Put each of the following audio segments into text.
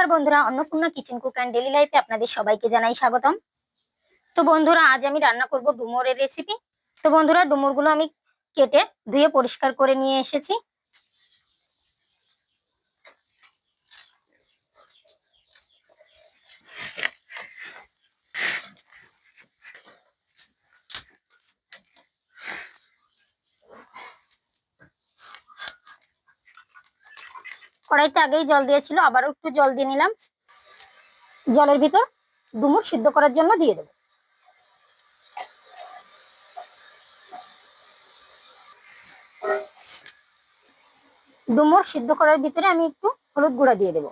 নমস্কার বন্ধুরা, Annapurna kitchen cook and daily লাইফে আপনাদের সবাইকে জানাই স্বাগতম। তো বন্ধুরা, আজ আমি রান্না করব ডুমোরের রেসিপি তো বন্ধুরা, ডুমুরগুলো আমি কেটে ধুয়ে পরিষ্কার করে নিয়ে এসেছি। কড়াইতে আগেই জল দিয়েছিল, আবারও একটু জল দিয়ে নিলাম। জলের ভিতর ডুমুর সিদ্ধ করার জন্য দিয়ে দেব। ডুমুর সিদ্ধ করার ভিতরে আমি একটু হলুদ গুঁড়া দিয়ে দেবো।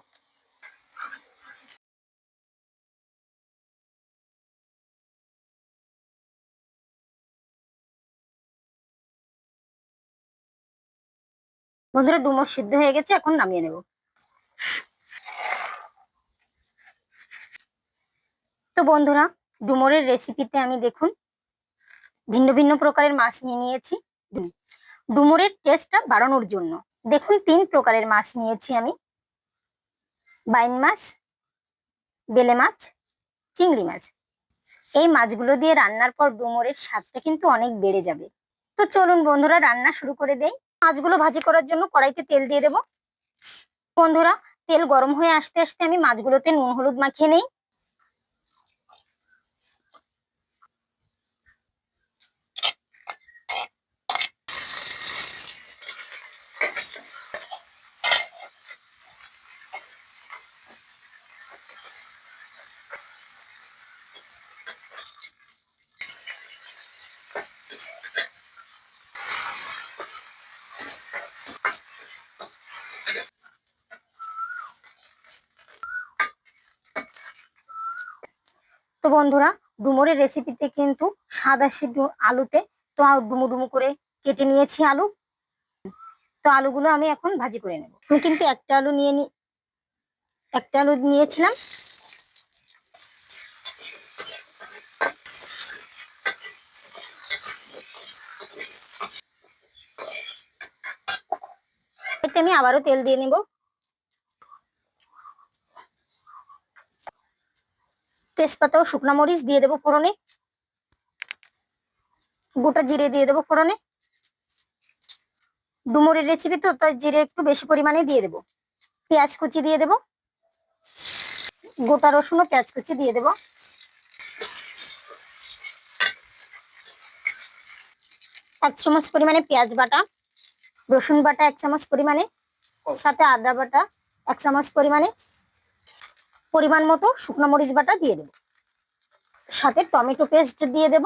বন্ধুরা ডুমুর সিদ্ধ হয়ে গেছে, এখন নামিয়ে নেব। তো বন্ধুরা, ডুমুরের রেসিপিতে আমি দেখুন, ভিন্ন ভিন্ন প্রকারের মাছ নিয়ে নিয়েছি। ডুম- ডুমুরের টেস্টটা বাড়ানোর জন্য। দেখুন, তিন প্রকারের মাছ নিয়েছি আমি। বাইন মাছ, বেলে মাছ, চিংড়ি মাছ। এই মাছগুলো দিয়ে রান্নার পর ডুমুরের স্বাদটা কিন্তু অনেক বেড়ে যাবে। তো চলুন বন্ধুরা, রান্না শুরু করে দেই। মাছগুলো ভাজি করার জন্য কড়াইতে তেল দিয়ে দেব। বন্ধুরা, তেল গরম হয়ে আসতে আসতে আমি মাছগুলোতে নুন, হলুদ মাখিয়ে নেই। তো বন্ধুরা, ডুমুরের রেসিপিতে কিন্তু আসে ডু- আলুতে তো ডুমু ডুমু করে কেটে নিয়েছি আলু। তো আলুগুলো আমি এখন ভাজি করে নেব। আমি কিন্তু একটা আলু নিয়ে নি একটা আলু নিয়েছিলাম। আমি আবারও তেল দিয়ে নেব। তেজপাতা ও শুকনো মরিচ দিয়ে দেবো ফোড়নে। গোটা জিরে দিয়ে দেবো ফোড়নে। ডুমুরের রেসিপি তো, তাই জিরে একটু বেশি পরিমাণে দিয়ে দেবো। পেঁয়াজ কুচি দিয়ে দেবো। গোটা রসুন ও পেঁয়াজ কুচি দিয়ে দেবো। এক চামচ পরিমাণে পেঁয়াজ বাটা, রসুন বাটা এক চামচ পরিমাণে, সাথে আদা বাটা এক চামচ পরিমাণে। পরিমাণ মতো শুকনো মরিচ বাটা দিয়ে দেবো। সাথে টমেটো পেস্ট দিয়ে দেব।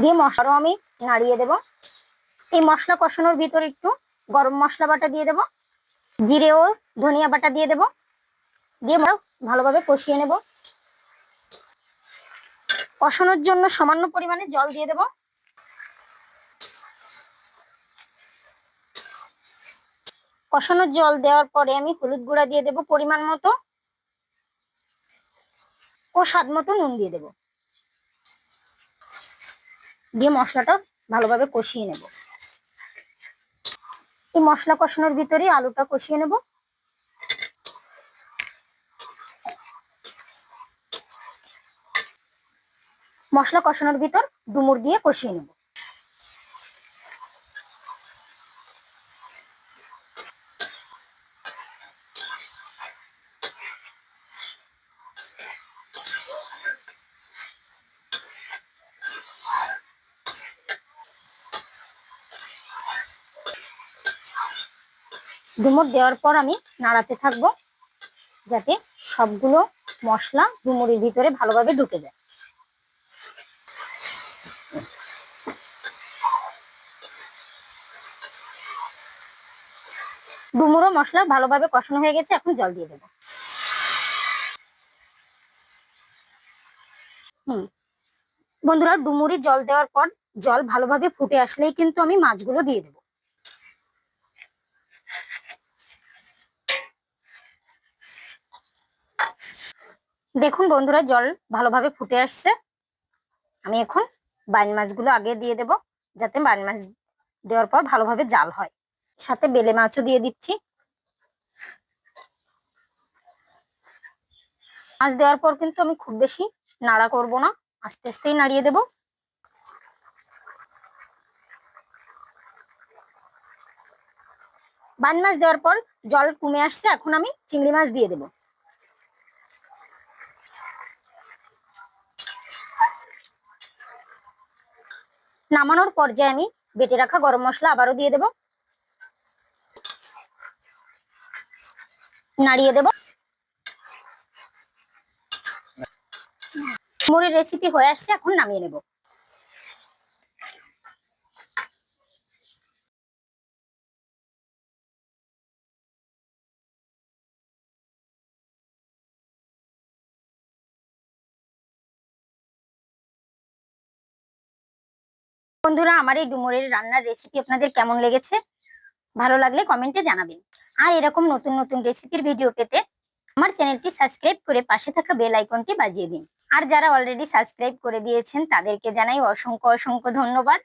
দিয়ে মশলাও আমি নাড়িয়ে দেব। এই মশলা কষানোর ভিতরে একটু গরম মশলা বাটা দিয়ে দেব। জিরে ও ধনিয়া বাটা দিয়ে দেব। দিয়ে ভালোভাবে কষিয়ে নেব। কষানোর জন্য সামান্য পরিমাণে জল দিয়ে দেবো। কষানোর জল দেওয়ার পরে আমি হলুদ গুঁড়া দিয়ে দেব পরিমাণ মতো। ও স্বাদ মতো নুন দিয়ে দেব। দিয়ে মশলাটা ভালোভাবে কষিয়ে নেব। এই মশলা কষানোর ভিতরে আলুটা কষিয়ে নেব। মশলা কষানোর ভিতর ডুমুর দিয়ে কষিয়ে নেব। ডুমুর দেওয়ার পর আমি নাড়াতে থাকব যাতে সবগুলো মশলা ডুমুরের ভিতরে ভালোভাবে ঢুকে যায়। ডুমুরও মশলা ভালোভাবে কষানো হয়ে গেছে, এখন জল দিয়ে দেবো। হুম। বন্ধুরা, ডুমুরি জল দেওয়ার পর জল ভালোভাবে ফুটে আসলেই কিন্তু আমি মাছগুলো দিয়ে দেবো। দেখুন বন্ধুরা, জল ভালোভাবে ফুটে আসছে। আমি এখন বাইন মাছগুলো আগে দিয়ে দেব, যাতে বাইন মাছ দেওয়ার পর ভালোভাবে জাল হয়। সাথে বেলে মাছও দিয়ে দিচ্ছি। মাছ দেওয়ার পর কিন্তু আমি খুব বেশি নাড়া করব না, আস্তে আস্তেই নাড়িয়ে দেব। বান মাছ দেওয়ার পর জল কমে আসছে, এখন আমি চিংড়ি মাছ দিয়ে দেব। নামানোর পর্যায়ে আমি বেটে রাখা গরম মশলা আবারও দিয়ে দেব। নাড়িয়ে দেব। মুড়ির রেসিপি হয়ে আসছে, এখন নামিয়ে নেব। বন্ধুরা, আমার এই ডুমুরের রান্নার রেসিপি আপনাদের কেমন লেগেছে? ভালো লাগলে কমেন্টে জানাবেন। আর এরকম নতুন নতুন রেসিপির ভিডিও পেতে আমার চ্যানেলটি সাবস্ক্রাইব করে পাশে থাকা বেল আইকনটি বাজিয়ে দিন। আর যারা অলরেডি সাবস্ক্রাইব করে দিয়েছেন, তাদেরকে জানাই অসংখ্য অসংখ্য ধন্যবাদ।